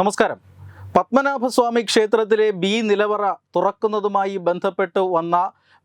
നമസ്കാരം. പത്മനാഭസ്വാമി ക്ഷേത്രത്തിലെ ബി നിലവറ തുറക്കുന്നതുമായി ബന്ധപ്പെട്ട് വന്ന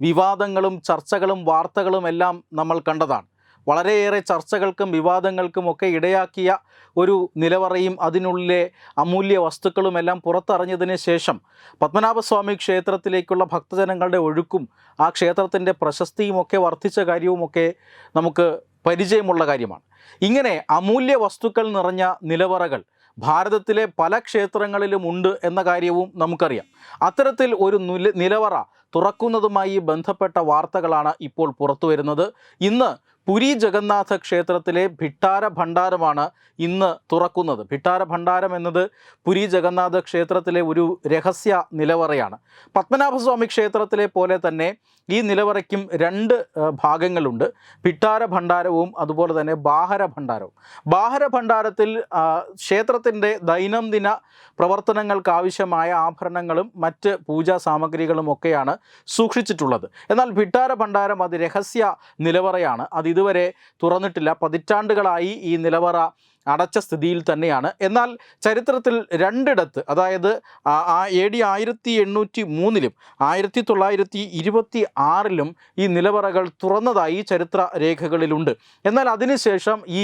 വിവാദങ്ങളും ചർച്ചകളും വാർത്തകളും എല്ലാം നമ്മൾ കണ്ടതാണ്. വളരെയേറെ ചർച്ചകൾക്കും വിവാദങ്ങൾക്കും ഒക്കെ ഇടയാക്കിയ ഒരു നിലവറയും അതിനുള്ളിലെ അമൂല്യ വസ്തുക്കളും എല്ലാം പുറത്തറിഞ്ഞതിന് ശേഷം പത്മനാഭസ്വാമി ക്ഷേത്രത്തിലേക്കുള്ള ഭക്തജനങ്ങളുടെ ഒഴുക്കും ആ ക്ഷേത്രത്തിന്റെ പ്രശസ്തിയും ഒക്കെ വർദ്ധിച്ച കാര്യവുമൊക്കെ നമുക്ക് പരിചയമുള്ള കാര്യമാണ്. ഇങ്ങനെ അമൂല്യ വസ്തുക്കൾ നിറഞ്ഞ നിലവറകൾ ഭാരതത്തിലെ പല ക്ഷേത്രങ്ങളിലും ഉണ്ട് എന്ന കാര്യവും നമുക്കറിയാം. അത്തരത്തിൽ ഒരു നുല നിലവറ തുറക്കുന്നതുമായി ബന്ധപ്പെട്ട വാർത്തകളാണ് ഇപ്പോൾ പുറത്തു വരുന്നത് ഇന്ന് പുരി ജഗന്നാഥ ക്ഷേത്രത്തിലെ ഭിട്ടാര ഭണ്ഡാരമാണ് ഇന്ന് തുറക്കുന്നത്. ഭിട്ടാര ഭണ്ഡാരം എന്നത് പുരി ജഗന്നാഥ ക്ഷേത്രത്തിലെ ഒരു രഹസ്യ നിലവറയാണ്. പത്മനാഭസ്വാമി ക്ഷേത്രത്തിലെ പോലെ തന്നെ ഈ നിലവറയ്ക്കും രണ്ട് ഭാഗങ്ങളുണ്ട്. ഭിട്ടാര ഭണ്ഡാരവും അതുപോലെ തന്നെ ബാഹര ഭണ്ഡാരവും. ബാഹര ഭണ്ഡാരത്തിൽ ക്ഷേത്രത്തിന്റെ ദൈനംദിന പ്രവർത്തനങ്ങൾക്ക് ആവശ്യമായ ആഭരണങ്ങളും മറ്റ് പൂജാ സാമഗ്രികളും ഒക്കെയാണ് സൂക്ഷിച്ചിട്ടുള്ളത്. എന്നാൽ ഭിട്ടാര ഭണ്ഡാരം അത് രഹസ്യ നിലവറയാണ്. അത് ഇതുവരെ തുറന്നിട്ടില്ല. പതിറ്റാണ്ടുകളായി ഈ നിലവറ അടച്ച സ്ഥിതിയിൽ തന്നെയാണ്. എന്നാൽ ചരിത്രത്തിൽ രണ്ടിടത്ത് അതായത് എ ഡി ആയിരത്തി എണ്ണൂറ്റി മൂന്നിലും ആയിരത്തി തൊള്ളായിരത്തി ഇരുപത്തി ആറിലും ഈ നിലവറകൾ തുറന്നതായി ചരിത്ര രേഖകളിലുണ്ട്. എന്നാൽ അതിനുശേഷം ഈ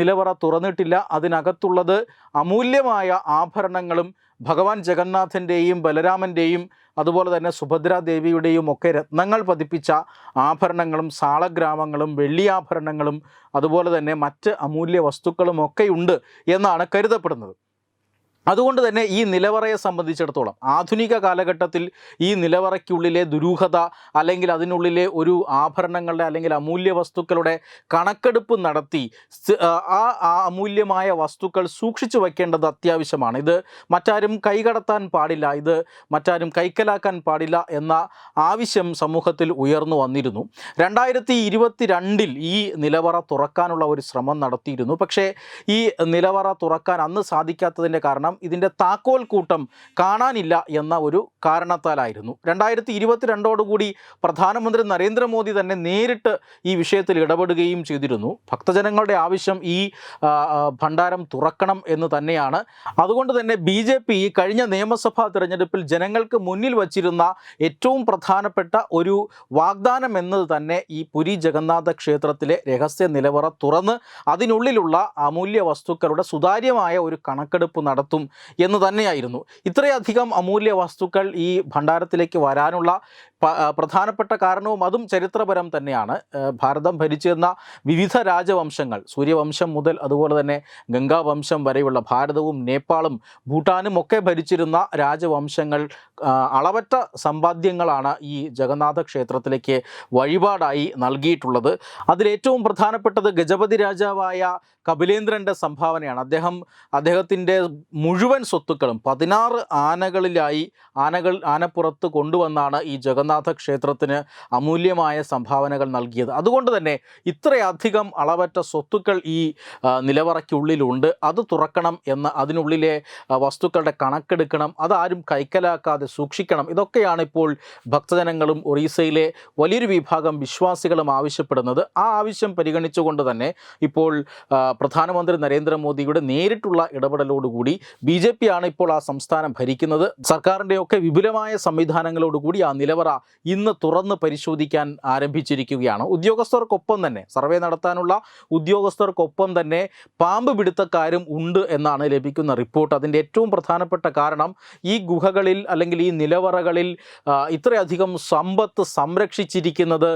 നിലവറ തുറന്നിട്ടില്ല. അതിനകത്തുള്ളത് അമൂല്യമായ ആഭരണങ്ങളും ഭഗവാൻ ജഗന്നാഥന്റെയും ബലരാമന്റെയും അതുപോലെ തന്നെ സുഭദ്രാദേവിയുടെയും ഒക്കെ രത്നങ്ങൾ പതിപ്പിച്ച ആഭരണങ്ങളും സാളഗ്രാമങ്ങളും വെള്ളിയാഭരണങ്ങളും അതുപോലെ തന്നെ മറ്റ് അമൂല്യ വസ്തുക്കളും ഒക്കെ ഉണ്ട് എന്നാണ് കരുതപ്പെടുന്നത്. അതുകൊണ്ട് തന്നെ ഈ നിലവറയെ സംബന്ധിച്ചിടത്തോളം ആധുനിക കാലഘട്ടത്തിൽ ഈ നിലവറയ്ക്കുള്ളിലെ ദുരൂഹത അല്ലെങ്കിൽ അതിനുള്ളിലെ ഒരു ആഭരണങ്ങളുടെ അല്ലെങ്കിൽ അമൂല്യ വസ്തുക്കളുടെ കണക്കെടുപ്പ് നടത്തി ആ അമൂല്യമായ വസ്തുക്കൾ സൂക്ഷിച്ചു വയ്ക്കേണ്ടത് അത്യാവശ്യമാണ്. ഇത് മറ്റാരും കൈകടത്താൻ പാടില്ല ഇത് മറ്റാരും കൈക്കലാക്കാൻ പാടില്ല എന്ന ആവശ്യം സമൂഹത്തിൽ ഉയർന്നു വന്നിരുന്നു. രണ്ടായിരത്തി ഇരുപത്തി രണ്ടിൽ ഈ നിലവറ തുറക്കാനുള്ള ഒരു ശ്രമം നടത്തിയിരുന്നു. പക്ഷേ ഈ നിലവറ തുറക്കാൻ അന്ന് സാധിക്കാത്തതിന്റെ കാരണം ഇതിന്റെ താക്കോൽ കൂട്ടം കാണാനില്ല എന്ന ഒരു കാരണത്താലായിരുന്നു. രണ്ടായിരത്തി ഇരുപത്തിരണ്ടോടുകൂടി പ്രധാനമന്ത്രി നരേന്ദ്രമോദി തന്നെ നേരിട്ട് ഈ വിഷയത്തിൽ ഇടപെടുകയും ചെയ്തിരുന്നു. ഭക്തജനങ്ങളുടെ ആവശ്യം ഈ ഭണ്ഡാരം തുറക്കണം എന്ന് തന്നെയാണ്. അതുകൊണ്ട് തന്നെ ബി ജെ പി കഴിഞ്ഞ നിയമസഭാ തിരഞ്ഞെടുപ്പിൽ ജനങ്ങൾക്ക് മുന്നിൽ വച്ചിരുന്ന ഏറ്റവും പ്രധാനപ്പെട്ട ഒരു വാഗ്ദാനം എന്നത് തന്നെ ഈ പുരി ജഗന്നാഥ ക്ഷേത്രത്തിലെ രഹസ്യ നിലവറ തുറന്ന് അതിനുള്ളിലുള്ള അമൂല്യ വസ്തുക്കളുടെ സുതാര്യമായ ഒരു കണക്കെടുപ്പ് നടത്തും എന്ന് തന്നെയായിരുന്നു. ഇത്രയധികം അമൂല്യ വസ്തുക്കൾ ഈ ഭണ്ഡാരത്തിലേക്ക് വരാനുള്ള പ്രധാനപ്പെട്ട കാരണവും അതും ചരിത്രപരം തന്നെയാണ്. ഭാരതം ഭരിച്ചിരുന്ന വിവിധ രാജവംശങ്ങൾ സൂര്യവംശം മുതൽ അതുപോലെ തന്നെ ഗംഗാവംശം വരെയുള്ള ഭാരതവും നേപ്പാളും ഭൂട്ടാനും ഒക്കെ ഭരിച്ചിരുന്ന രാജവംശങ്ങൾ അളവറ്റ സമ്പാദ്യങ്ങളാണ് ഈ ജഗന്നാഥ ക്ഷേത്രത്തിലേക്ക് വഴിപാടായി നൽകിയിട്ടുള്ളത്. അതിലേറ്റവും പ്രധാനപ്പെട്ടത് ഗജപതി രാജാവായ കപിലേന്ദ്രന്റെ സംഭാവനയാണ്. അദ്ദേഹം അദ്ദേഹത്തിന്റെ മുഴുവൻ സ്വത്തുക്കളും പതിനാറ് ആനകളിലായി ആനകൾ ആനപ്പുറത്ത് കൊണ്ടുവന്നാണ് ഈ ജഗന്നാഥ ക്ഷേത്രത്തിന് അമൂല്യമായ സംഭാവനകൾ നൽകിയത്. അതുകൊണ്ട് തന്നെ ഇത്രയധികം അളവറ്റ സ്വത്തുക്കൾ ഈ നിലവറയ്ക്കുള്ളിലുണ്ട്. അത് തുറക്കണം എന്ന് അതിനുള്ളിലെ വസ്തുക്കളുടെ കണക്കെടുക്കണം. അതാരും കൈക്കലാക്കാതെ സൂക്ഷിക്കണം. ഇതൊക്കെയാണ് ഇപ്പോൾ ഭക്തജനങ്ങളും ഒറീസയിലെ വലിയൊരു വിഭാഗം വിശ്വാസികളും ആവശ്യപ്പെടുന്നത്. ആ ആവശ്യം പരിഗണിച്ചുകൊണ്ട് തന്നെ ഇപ്പോൾ പ്രധാനമന്ത്രി നരേന്ദ്രമോദിയുടെ നേരിട്ടുള്ള ഇടപെടലോടുകൂടി ബി ജെ പി ആണ് ഇപ്പോൾ ആ സംസ്ഥാനം ഭരിക്കുന്നത്. സർക്കാരിന്റെയൊക്കെ വിപുലമായ സംവിധാനങ്ങളോടുകൂടി ആ നിലവറ ഇന്ന് തുറന്ന് പരിശോധിക്കാൻ ആരംഭിച്ചിരിക്കുകയാണ്. ഉദ്യോഗസ്ഥർക്കൊപ്പം തന്നെ സർവേ നടത്താനുള്ള ഉദ്യോഗസ്ഥർക്കൊപ്പം തന്നെ പാമ്പ് പിടുത്തക്കാരും ഉണ്ട് എന്നാണ് ലഭിക്കുന്ന റിപ്പോർട്ട്. അതിന്റെ ഏറ്റവും പ്രധാനപ്പെട്ട കാരണം ഈ ഗുഹകളിൽ അല്ലെങ്കിൽ ഈ നിലവറകളിൽ ഇത്രയധികം സമ്പത്ത് സംരക്ഷിച്ചിരിക്കുന്നത്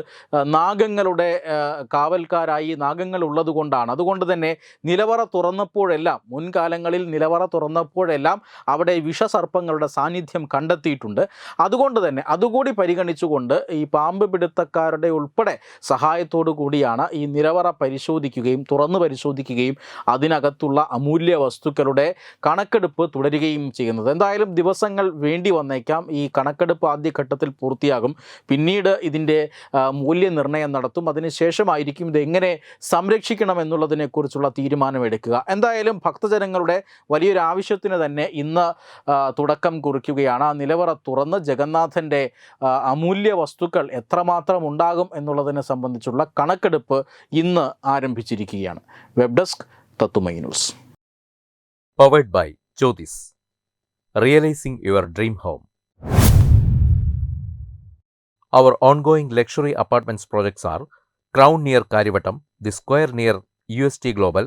നാഗങ്ങളുടെ കാവൽക്കാരായി നാഗങ്ങൾ ഉള്ളതുകൊണ്ടാണ്. അതുകൊണ്ട് തന്നെ നിലവറ തുറന്നപ്പോഴെല്ലാം മുൻകാലങ്ങളിൽ നിലവറ തുറന്നപ്പോഴെല്ലാം അവിടെ വിഷസർപ്പങ്ങളുടെ സാന്നിധ്യം കണ്ടെത്തിയിട്ടുണ്ട്. അതുകൊണ്ട് തന്നെ അതുകൂടി പരിഗണിച്ചുകൊണ്ട് ഈ പാമ്പ് പിടുത്തക്കാരുടെ ഉൾപ്പെടെ സഹായത്തോടു കൂടിയാണ് ഈ നിലവറ പരിശോധിക്കുകയും തുറന്നു പരിശോധിക്കുകയും അതിനകത്തുള്ള അമൂല്യ വസ്തുക്കളുടെ കണക്കെടുപ്പ് തുടരുകയും ചെയ്യുന്നത്. എന്തായാലും ദിവസങ്ങൾ വേണ്ടി വന്നേക്കാം. ഈ കണക്കെടുപ്പ് ആദ്യഘട്ടത്തിൽ പൂർത്തിയാകും. പിന്നീട് ഇതിന്റെ മൂല്യനിർണയം നടത്തും. അതിനുശേഷമായിരിക്കും ഇത് എങ്ങനെ സംരക്ഷിക്കണം എന്നുള്ളതിനെക്കുറിച്ചുള്ള തീരുമാനമെടുക്കുക. എന്തായാലും ഭക്തജനങ്ങളുടെ വലിയൊരു ആവശ്യത്തിന് തന്നെ ഇന്ന് തുടക്കം കുറിക്കുകയാണ്. ആ നിലവറ തുറന്ന് ജഗന്നാഥന്റെ അമൂല്യ വസ്തുക്കൾ എത്രമാത്രം ഉണ്ടാകും എന്നുള്ളതിനെ സംബന്ധിച്ചുള്ള കണക്കെടുപ്പ് ഇന്ന് ആരംഭിച്ചിരിക്കുകയാണ്. വെബ് ഡെസ്ക് തത്തുമൈ news powered by Jyothis realising your dream home our ongoing luxury apartments projects are crown near Kariavattom the square near U S T Crown